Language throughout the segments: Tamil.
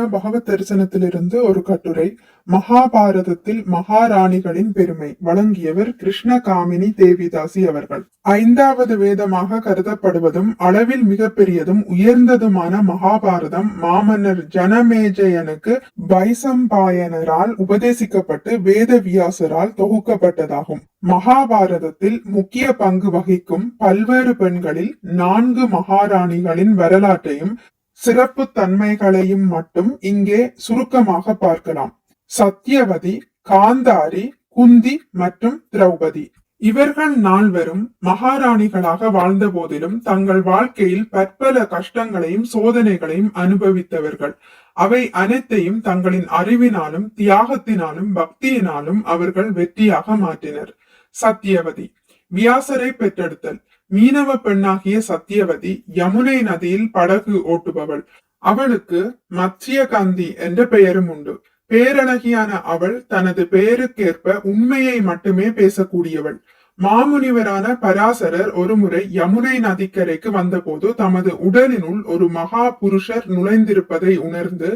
ஹரே பகவத் தரிசனத்திலிருந்து ஒரு கட்டுரை. மகாபாரதத்தில் மகாராணிகளின் பெருமை. வழங்கியவர் கிருஷ்ண காமினி தேவிதாசி அவர்கள். ஐந்தாவது வேதமாக கருதப்படுவதும் அளவில் மிகப்பெரியதும் உயர்ந்ததுமான மகாபாரதம் மாமன்னர் ஜனமேஜயனுக்கு வைசம்பாயனரால் உபதேசிக்கப்பட்டு வேத வியாசரால் தொகுக்கப்பட்டதாகும். மகாபாரதத்தில் முக்கிய பங்கு வகிக்கும் பல்வேறு பெண்களில் நான்கு மகாராணிகளின் வரலாற்றையும் சிறப்பு தன்மைகளையும் மட்டும் இங்கே சுருக்கமாக பார்க்கலாம். சத்யவதி காந்தாரி குந்தி மற்றும் திரௌபதி. இவர்கள் நால்வரும் மகாராணிகளாக வாழ்ந்த போதிலும் தங்கள் வாழ்க்கையில் பற்பல கஷ்டங்களையும் சோதனைகளையும் அனுபவித்தவர்கள். அவை அனைத்தையும் தங்களின் அறிவினாலும் தியாகத்தினாலும் பக்தியினாலும் அவர்கள் வெற்றியாக மாற்றினர். சத்யவதி வியாசரை பெற்றெடுத்தல். மீனவ பெண்ணாகிய சத்தியவதி யமுனை நதியில் படகு ஓட்டுபவள். அவளுக்கு மத்ஸ்யகாந்தி என்ற பெயரும் உண்டு. பேரழகியான அவள் தனது பெயருக்கேற்ப உண்மையை மட்டுமே பேசக்கூடியவள். மாமுனிவரான பராசரர் ஒருமுறை யமுனை நதிக்கரைக்கு வந்தபோது தமது உடலினுள் ஒரு மகா புருஷர் நுழைந்திருப்பதை உணர்ந்து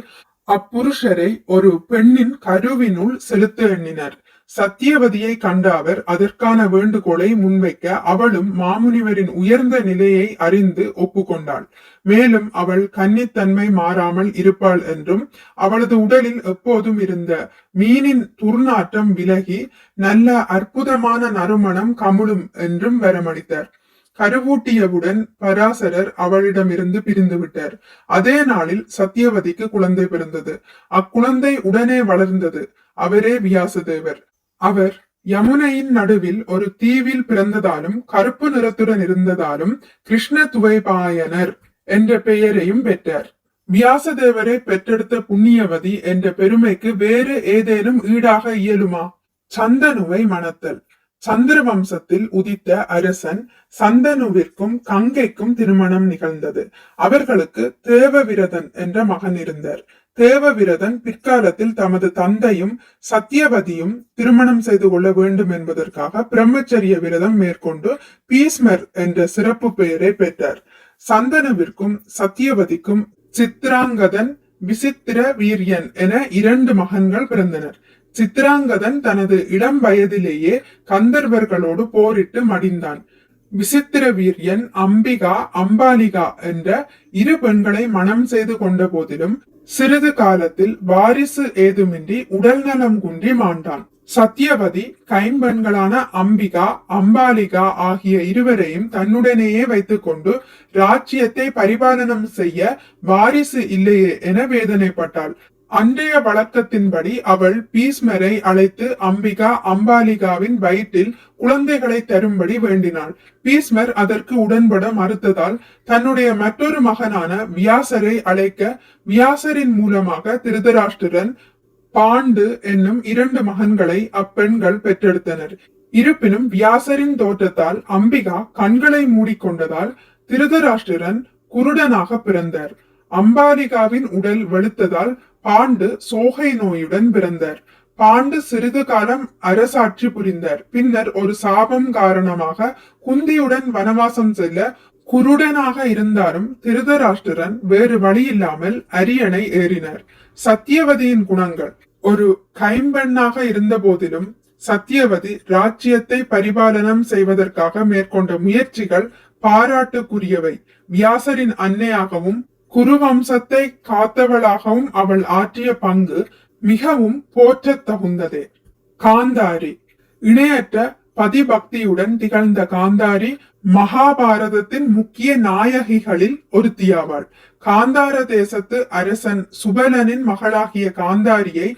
அப்புருஷரை ஒரு பெண்ணின் கருவினுள் செலுத்த எண்ணினர். சத்தியவதியை கண்ட அவர் அதற்கான வேண்டுகோளை முன்வைக்க அவளும் மாமுனிவரின் உயர்ந்த நிலையை அறிந்து ஒப்புக்கொண்டாள். மேலும் அவள் கன்னித்தன்மை மாறாமல் இருப்பாள் என்றும் அவளது உடலில் எப்போதும் இருந்த மீனின் துர்நாற்றம் விலகி நல்ல அற்புதமான நறுமணம் கமுழும் என்றும் வரமளித்தார். கருவூட்டியவுடன் பராசரர் அவளிடமிருந்து பிரிந்து விட்டார். அதே நாளில் சத்தியவதிக்கு குழந்தை பிறந்தது. அக்குழந்தை உடனே வளர்ந்தது. அவரே வியாசதேவர். அவர் யமுனையின் நடுவில் ஒரு தீவில் பிறந்ததாலும் கருப்பு நிறத்துடன் இருந்ததாலும் கிருஷ்ண துவைபாயனர் என்ற பெயரையும் பெற்றார். வியாசதேவரை பெற்றெடுத்த புண்ணியவதி என்ற பெருமைக்கு வேறு ஏதேனும் ஈடாக இயலுமா? சந்தனுவை மணத்தல். சந்திர வம்சத்தில் உதித்த அரசன் சந்தனுவிற்கும் கங்கைக்கும் திருமணம் நிகழ்ந்தது. அவர்களுக்கு தேவவிரதன் என்ற மகன் இருந்தார். தேவவிரதன் பிற்காலத்தில் தமது தந்தையும் சத்தியவதியும் திருமணம் செய்து கொள்ள வேண்டும் என்பதற்காக பிரம்மச்சரிய விரதம் மேற்கொண்டு பீஸ்மர் என்ற சிறப்பு பெயரை பெற்றார். சந்தனவிற்கும் சத்தியவதிக்கும் சித்ராங்கதன் விசித்திர வீரியன் என இரண்டு மகன்கள் பிறந்தனர். சித்ராங்கதன் தனது இளம் வயதிலேயே கந்தர்வர்களோடு போரிட்டு மடிந்தான். விசித்திர வீரியன் அம்பிகா அம்பாலிகா என்ற இரு பெண்களை மனம் செய்து கொண்ட போதிலும் சிறிது காலத்தில் வாரிசு ஏதுமின்றி உடல்நலம் குன்றி மாண்டான். சத்தியவதி கைம்பெண்களான அம்பிகா அம்பாலிகா ஆகிய இருவரையும் தன்னுடனேயே வைத்துக்கொண்டு ராஜ்யத்தை பரிபாலனம் செய்ய வாரிசு இல்லையே என வேதனைப்பட்டாள். அன்றைய வழக்கத்தின்படி அவள் பீஸ்மரை அழைத்து அம்பிகா அம்பாலிகாவின் வயிற்றில் குழந்தைகளை தரும்படி வேண்டினாள். பீஸ்மர் அதற்கு உடன்பட மறுத்ததால் தன்னுடைய மற்றொரு மகனான வியாசரை அழைக்க வியாசரின் மூலமாக திருதராஷ்டிரன் பாண்டு என்னும் இரண்டு மகன்களை அப்பெண்கள் பெற்றெடுத்தனர். இருப்பினும் வியாசரின் தோற்றத்தால் அம்பிகா கண்களை மூடிக்கொண்டதால் திருதராஷ்டிரன் குருடனாக பிறந்தார். அம்பாலிகாவின் உடல் வெளுத்ததால் பாண்டு சோகை நோயுடன் பிறந்தார். பாண்டு சிறிது காலம் அரசாட்சி புரிந்தார். பின்னர் ஒரு சாபம் காரணமாக குந்தியுடன் வனவாசம் செல்ல குருடனாக இருந்தாலும் திருதராஷ்டிரன் வேறு வழியில்லாமல் அரியணை ஏறினார். சத்தியவதியின் குணங்கள். ஒரு கைம்பெண்ணாக இருந்த போதிலும் சத்தியவதி ராஜ்யத்தை பரிபாலனம் செய்வதற்காக மேற்கொண்ட முயற்சிகள் பாராட்டுக்குரியவை. வியாசரின் அன்னையாகவும் குருவம்சத்தை காத்தவளாகவும் அவள் ஆற்றிய பங்கு மிகவும் போற்றத் தகுந்ததே காந்தாரி. இணையற்ற பதிபக்தியுடன் திகழ்ந்த காந்தாரி மகாபாரதத்தின் முக்கிய நாயகிகளில் ஒருத்தியாவாள். காந்தார தேசத்து அரசன் சுபலனின் மகளாகிய காந்தாரியை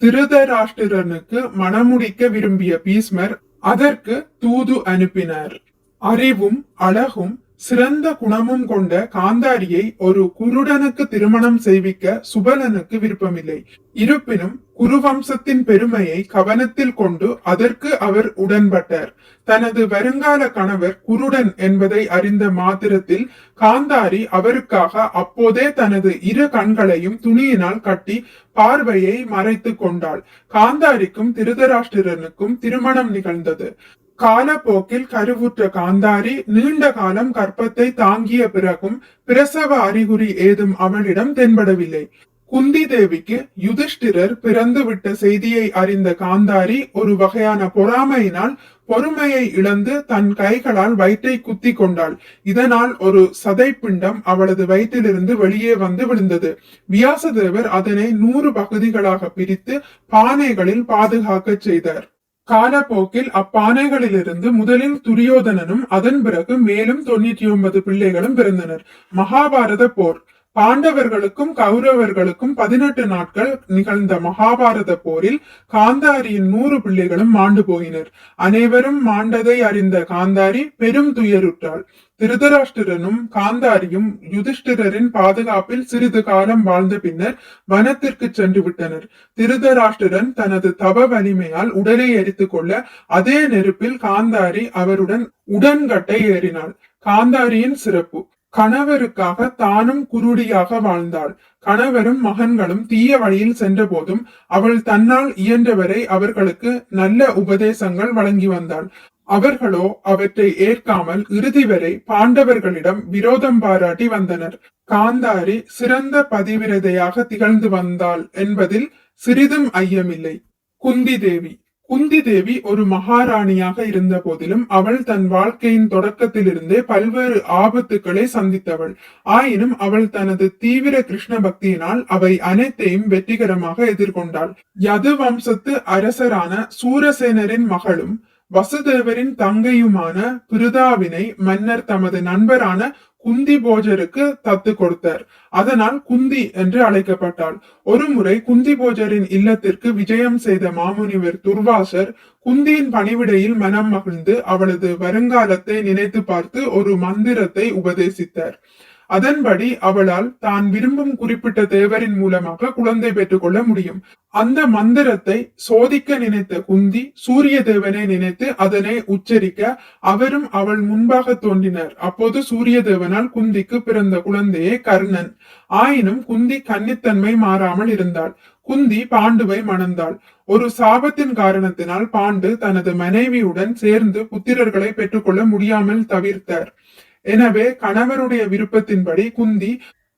திருதராஷ்டிரனுக்கு மணமுடிக்க விரும்பிய பீஸ்மர் அதற்கு தூது அனுப்பினார். அறிவும் அழகும் சிறந்த குணமும் கொண்ட காந்தாரியை ஒரு குருடனுக்கு திருமணம் செய்விக்க சுபலனுக்கு விருப்பமில்லை. இருப்பினும் குருவம்சத்தின் பெருமையை கவனத்தில் கொண்டு அதற்கு அவர் உடன்பட்டார். தனது வருங்கால கணவர் குருடன் என்பதை அறிந்த மாத்திரத்தில் காந்தாரி அவருக்காக அப்போதே தனது இரு கண்களையும் துணியினால் கட்டி பார்வையை மறைத்து கொண்டாள். காந்தாரிக்கும் திருதராஷ்டிரனுக்கும் திருமணம் நிகழ்ந்தது. காலப்போக்கில் கருவுற்ற காந்தாரி நீண்ட காலம் கற்பத்தை தாங்கிய பிறகும் பிரசவ அறிகுறி ஏதும் அவளிடம் தென்படவில்லை. குந்தி தேவிக்கு யுதிஷ்டிரர் பிறந்துவிட்ட செய்தியை அறிந்த காந்தாரி ஒரு வகையான பொறாமையினால் பொறுமையை இழந்து தன் கைகளால் வயிற்றை குத்தி கொண்டாள். இதனால் ஒரு சதைப்பிண்டம் அவளது வயிற்றிலிருந்து வெளியே வந்து விழுந்தது. வியாசதேவர் அதனை நூறு பகுதிகளாக பிரித்து பானைகளில் பாதுகாக்க செய்தார். காலப்போக்கில் அப்பானைகளிலிருந்து முதலில் துரியோதனனும் அதன் பிறகு மேலும் தொண்ணூற்றி ஒன்பது பிள்ளைகளும் பிறந்தனர். மகாபாரத போர். பாண்டவர்களுக்கும் கௌரவர்களுக்கும் பதினெட்டு நாட்கள் நிகழ்ந்த மகாபாரத போரில் காந்தாரியின் நூறு பிள்ளைகளும் மாண்டு போயினர். அனைவரும் மாண்டதை அறிந்த காந்தாரி பெரும் துயருற்றாள். திருதராஷ்டிரனும் காந்தாரியும் யுதிஷ்டிரரின் பாதுகாப்பில் சிறிது காலம் வாழ்ந்த பின்னர் வனத்திற்கு சென்று விட்டனர். திருதராஷ்டிரன் தனது தவ வலிமையால் உடலை எரித்துக் கொள்ள அதே நெருப்பில் காந்தாரி அவருடன் உடன்கட்டை ஏறினாள். காந்தாரியின் சிறப்பு. கணவருக்காக தானும் குருடியாக வாழ்ந்தாள். கணவரும் மகன்களும் தீய வழியில் சென்ற போதும் அவள் தன்னால் இயன்றவரை அவர்களுக்கு நல்ல உபதேசங்கள் வழங்கி வந்தாள். அவர்களோ அவற்றை ஏற்காமல் இறுதி வரை பாண்டவர்களிடம் விரோதம் பாராட்டி வந்தனர். காந்தாரி சிறந்த பதிவிரதையாக திகழ்ந்து வந்தாள் என்பதில் சிறிதும் ஐயமில்லை. குந்தி தேவி குந்தி தேவி ஒரு மகாராணியாக இருந்த போதிலும் அவள் தன் வாழ்க்கையின் தொடக்கத்திலிருந்தே பல்வேறு ஆபத்துக்களை சந்தித்தவள். ஆயினும் அவள் தனது தீவிர கிருஷ்ண பக்தியினால் அவை அனைத்தையும் வெற்றிகரமாக எதிர்கொண்டாள். யது வம்சத்து அரசரான சூரசேனரின் மகளும் வசுதேவரின் தங்கையுமான பிருதாவினை மன்னர் தமது நண்பரான குந்தி போஜருக்கு தத்து கொடுத்தார். அதனால் குந்தி என்று அழைக்கப்பட்டாள். ஒருமுறை குந்தி போஜரின் இல்லத்திற்கு விஜயம் செய்த மாமுனிவர் துர்வாசர் குந்தியின் பணிவிடையில் மனம் மகிழ்ந்து அவளது வருங்காலத்தை நினைத்து பார்த்து ஒரு மந்திரத்தை உபதேசித்தார். அதன்படி அவளால் தான் விரும்பும் குறிப்பிட்ட தேவரின் மூலமாக குழந்தை பெற்றுக்கொள்ள முடியும். அந்த மந்திரத்தை சோதிக்க நினைத்த குந்தி சூரிய தேவனை நினைத்து அதனை உச்சரிக்க அவரும் அவள் முன்பாக தோன்றினர். அப்போது சூரிய தேவனால் குந்திக்கு பிறந்த குழந்தையே கர்ணன். ஆயினும் குந்தி கன்னித்தன்மை மாறாமல் இருந்தாள். குந்தி பாண்டுவை மணந்தாள். ஒரு சாபத்தின் காரணத்தினால் பாண்டு தனது மனைவியுடன் சேர்ந்து புத்திரர்களை பெற்றுக்கொள்ள முடியாமல் தவிர்த்தார். எனவே கணவருடைய விருப்பத்தின்படி குந்தி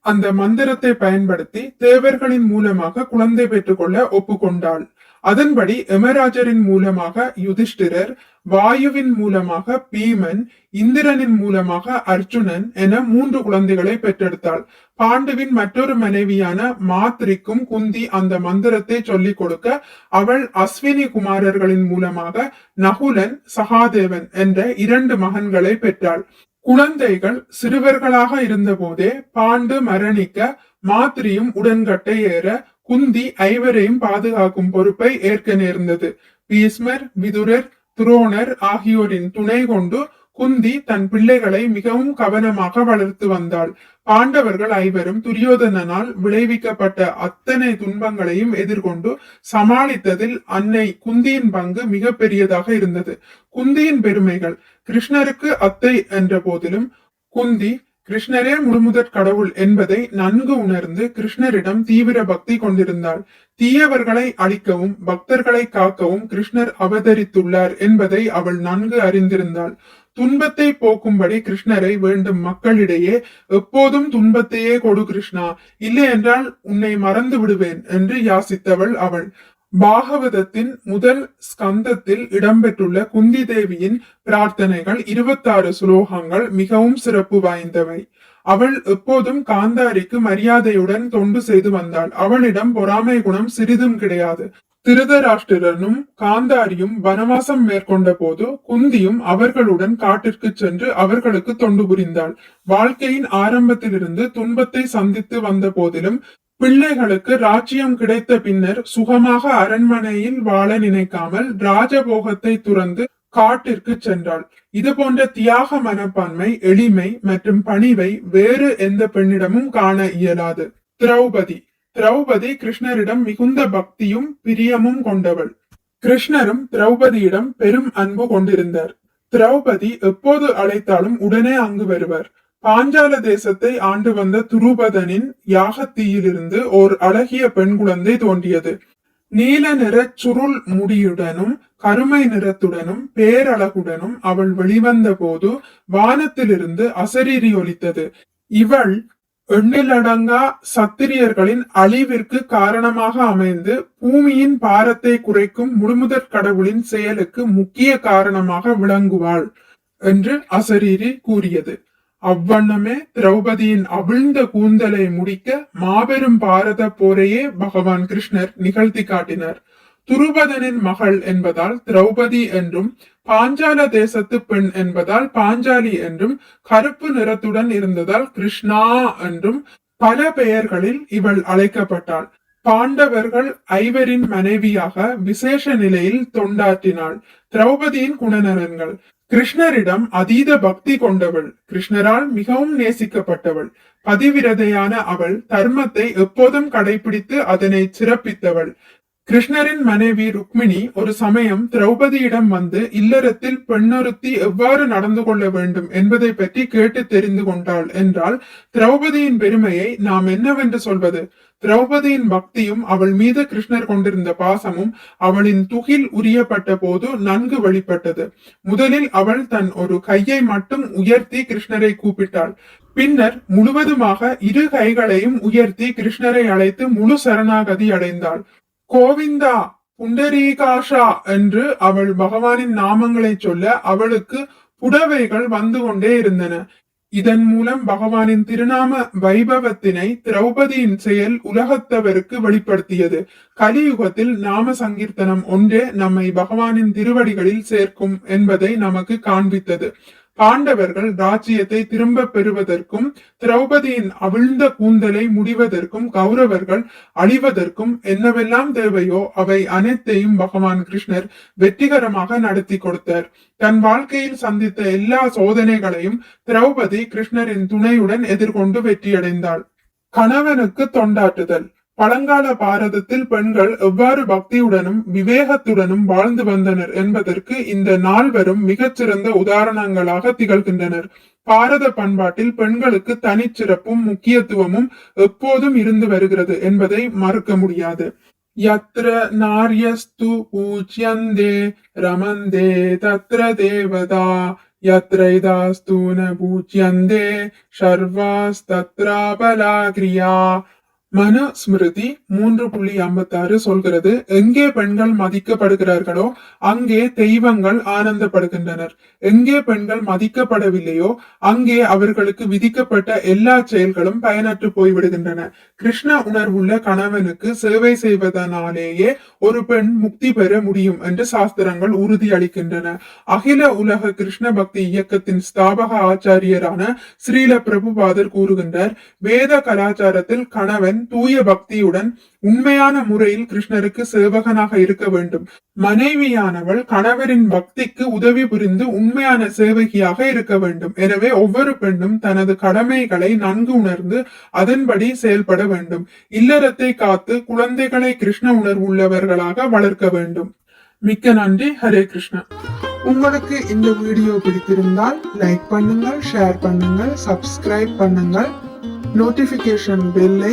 அந்த மந்திரத்தை பயன்படுத்தி தேவர்களின் மூலமாக குழந்தை பெற்றுக்கொள்ள ஒப்புக்கொண்டாள். அதன்படி எமராஜரின் மூலமாக யுதிஷ்டிரர் வாயுவின் மூலமாக பீமன் இந்திரனின் மூலமாக அர்ஜுனன் என மூன்று குழந்தைகளை பெற்றெடுத்தாள். பாண்டுவின் மற்றொரு மனைவியான மாத்ரிக்கும் குந்தி அந்த மந்திரத்தை சொல்லிக் கொடுக்க அவள் அஸ்வினி குமாரர்களின் மூலமாக நகுலன் சகாதேவன் என்ற இரண்டு மகன்களை பெற்றாள். குழந்தைகள் சிறுவர்களாக இருந்தபோதே பாண்டு மரணிக்க மாத்திரியும் உடன்கட்டை ஏற குந்தி ஐவரையும் பாதுகாக்கும் பொறுப்பை ஏற்க நேர்ந்தது. பீஸ்மர் விதுரர் துரோணர் ஆகியோரின் துணை கொண்டு குந்தி தன் பிள்ளைகளை மிகவும் கவனமாக வளர்த்து வந்தாள். பாண்டவர்கள் ஐவரும் துரியோதனனால் விளைவிக்கப்பட்ட அத்தனை துன்பங்களையும் எதிர்கொண்டு சமாளித்ததில் அன்னை குந்தியின் பங்கு மிக பெரியதாக இருந்தது. குந்தியின் பெருமைகள் கிருஷ்ணருக்கு அத்தை என்ற போதிலும் குந்தி கிருஷ்ணரே முழுமுதற் கடவுள் என்பதை நன்கு உணர்ந்து கிருஷ்ணரிடம் தீவிர பக்தி கொண்டிருந்தாள். தீயவர்களை அழிக்கவும் பக்தர்களை காக்கவும் கிருஷ்ணர் அவதரித்துள்ளார் என்பதை அவள் நன்கு அறிந்திருந்தாள். துன்பத்தை போக்கும்படி கிருஷ்ணரை வேண்டும் மக்களிடையே. எப்போதும் துன்பத்தையே கொடு கிருஷ்ணா. இல்லை என்றால் உன்னை மறந்து விடுவேன் என்று யாசித்தவள் அவள். பாகவதத்தின் முதல் ஸ்கந்தத்தில் இடம்பெற்றுள்ள குந்தி தேவியின் பிரார்த்தனைகள் இருபத்தாறு சுலோகங்கள் மிகவும் சிறப்பு வாய்ந்தவை. அவள் எப்போதும் காந்தாரிக்கு மரியாதையுடன் தொண்டு செய்து வந்தாள். அவளிடம் பொறாமை குணம் சிறிதும் கிடையாது. திருதராஷ்டிரனும் காந்தாரியும் வனவாசம் மேற்கொண்ட போது குந்தியும் அவர்களுடன் காட்டிற்கு சென்று அவர்களுக்கு தொண்டு புரிந்தாள். வாழ்க்கையின் ஆரம்பத்திலிருந்து துன்பத்தை சந்தித்து வந்த போதிலும் பிள்ளைகளுக்கு ராஜ்யம் கிடைத்த பின்னர் சுகமாக அரண்மனையில் வாழ நினைக்காமல் ராஜபோகத்தை துறந்து காட்டிற்கு சென்றாள். இது போன்ற தியாக மனப்பான்மை எளிமை மற்றும் பணிவை வேறு எந்த பெண்ணிடமும் காண இயலாது. திரௌபதி திரௌபதி கிருஷ்ணரிடம் மிகுந்த பக்தியும் பிரியமும் கொண்டவள். கிருஷ்ணரும் திரௌபதியிடம் பெரும் அன்பு கொண்டிருந்தார். திரௌபதி எப்போது அழைத்தாலும் உடனே அங்கு வருவர். பாஞ்சால தேசத்தை ஆண்டு வந்த துருபதனின் யாகத்தீயிலிருந்து ஓர் அழகிய பெண் குழந்தை தோன்றியது. நீல நிற சுருள் முடியுடனும் கருமை நிறத்துடனும் பேரழகுடனும் அவள் வெளிவந்த போது வானத்திலிருந்து அசரீரி ஒலித்தது. இவள் எண்ணிலடங்கா சத்திரியர்களின் அழிவிற்கு காரணமாக அமைந்து பூமியின் பாரத்தை குறைக்கும் முழுமுதற் கடவுளின் செயலுக்கு முக்கிய காரணமாக விளங்குவாள் என்று அசரீரி கூறியது. அவ்வண்ணமே திரௌபதியின் அவிழ்ந்த கூந்தலை முடிக்க மாபெரும் பாரத போரையே பகவான் கிருஷ்ணர் நிகழ்த்தி காட்டினார். துருபதனின் மகள் என்பதால் திரௌபதி என்றும் பாஞ்சால தேசத்து பெண் என்பதால் பாஞ்சாலி என்றும் கருப்பு நிறத்துடன் இருந்ததால் கிருஷ்ணா என்றும் பல பெயர்களில் இவள் அழைக்கப்பட்டாள். பாண்டவர்கள் ஐவரின் மனைவியாக விசேஷ நிலையில் தொண்டாற்றினாள். திரௌபதியின் குணநலன்கள். கிருஷ்ணரிடம் அதீத பக்தி கொண்டவள். கிருஷ்ணரால் மிகவும் நேசிக்கப்பட்டவள். பதிவிரதையான அவள். தர்மத்தை எப்போதும் கடைபிடித்து அதனை சிறப்பித்தவள். கிருஷ்ணரின் மனைவி ருக்மிணி ஒரு சமயம் திரௌபதியிடம் வந்து இல்லறத்தில் பெண்ணொருத்தி எவ்வாறு நடந்து கொள்ள வேண்டும் என்பதை பற்றி கேட்டு தெரிந்து கொண்டாள் என்றால் திரௌபதியின் பெருமையை நாம் என்னவென்று சொல்வது? திரௌபதியின் பக்தியும் அவள் மீது கிருஷ்ணர் கொண்டிருந்த பாசமும் அவளின் துகில் உரியப்பட்ட போது நன்கு வெளிப்பட்டது. முதலில் அவள் தன் ஒரு கையை மட்டும் உயர்த்தி கிருஷ்ணரை கூப்பிட்டாள். பின்னர் முழுவதுமாக இரு கைகளையும் உயர்த்தி கிருஷ்ணரை அழைத்து முழு சரணாகதி அடைந்தாள். கோவிந்தா புண்டரீகாஷா என்று அவள் பகவானின் நாமங்களை சொல்ல அவளுக்கு புடவைகள் வந்து கொண்டே இருந்தன. இதன் மூலம் பகவானின் திருநாம வைபவத்தினை திரௌபதியின் செயல் உலகத்தவருக்கு வெளிப்படுத்தியது. கலியுகத்தில் நாம சங்கீர்த்தனம் ஒன்றே நம்மை பகவானின் திருவடிகளில் சேர்க்கும் என்பதை நமக்கு காண்பித்தது. பாண்டவர்கள் ராஜ்யத்தை திரும்ப பெறுவதற்கும் திரௌபதியின் அவிழ்ந்த கூந்தலை முடிவதற்கும் கௌரவர்கள் அழிவதற்கும் என்னவெல்லாம் தேவையோ அவை அனைத்தையும் பகவான் கிருஷ்ணர் வெற்றிகரமாக நடத்தி கொடுத்தார். தன் வாழ்க்கையில் சந்தித்த எல்லா சோதனைகளையும் திரௌபதி கிருஷ்ணரின் துணையுடன் எதிர்கொண்டு வெற்றியடைந்தாள். கணவனுக்கு தொண்டாற்றுதல். பழங்கால பாரதத்தில் பெண்கள் எவ்வாறு பக்தியுடனும் விவேகத்துடனும் வாழ்ந்து வந்தனர் என்பதற்கு இந்த நால்வரும் மிகச்சிறந்த உதாரணங்களாக திகழ்கின்றனர். பாரத பண்பாட்டில் பெண்களுக்கு தனிச்சிறப்பும் முக்கியத்துவமும் எப்போதும் இருந்து வருகிறது என்பதை மறுக்க முடியாது. யத்ர நாரியஸ்து பூஜ்யந்தே ரமந்தே தத்ர தேவதா யத்ரைதாஸ்தூன பூஜ்யந்தே சர்வாஸ்தத்ராபலாகிரியா மன ஸ்மிருதி மூன்று புள்ளி ஐம்பத்தி ஆறு சொல்கிறது எங்கே பெண்கள் மதிக்கப்படுகிறார்களோ அங்கே தெய்வங்கள் ஆனந்தப்படுகின்றனர். எங்கே பெண்கள் மதிக்கப்படவில்லையோ அங்கே அவர்களுக்கு விதிக்கப்பட்ட எல்லா செயல்களும் பயனற்று போய்விடுகின்றன. கிருஷ்ண உணர்வுள்ள கணவனுக்கு சேவை செய்வதனாலேயே ஒரு பெண் முக்தி பெற முடியும் என்று சாஸ்திரங்கள் உறுதியளிக்கின்றன. அகில உலக கிருஷ்ண பக்தி இயக்கத்தின் ஸ்தாபக ஆச்சாரியரான ஸ்ரீல பிரபுபாதர் கூறுகின்றார் வேத கலாச்சாரத்தில் கணவன் தூய பக்தியுடன் உண்மையான முறையில் கிருஷ்ணருக்கு சேவகனாக இருக்க வேண்டும். மனைவியானவள் கணவரின் பக்திக்கு உதவி புரிந்து உண்மையான சேவகியாக இருக்க வேண்டும். எனவே ஒவ்வொரு பெண்ணும் தனது கடமைகளை நன்கு உணர்ந்து அதன்படி செயல்பட வேண்டும். இல்லறத்தை காத்து குழந்தைகளை கிருஷ்ண உணர்வு உள்ளவர்களாக வளர்க்க வேண்டும். மிக்க நன்றி. ஹரே கிருஷ்ணா. உங்களுக்கு இந்த வீடியோ பிடித்திருந்தால் லைக் பண்ணுங்கள் ஷேர் பண்ணுங்கள் சப்ஸ்கிரைப் பண்ணுங்கள். நோட்டிஃபிகேஷன் பெல்லை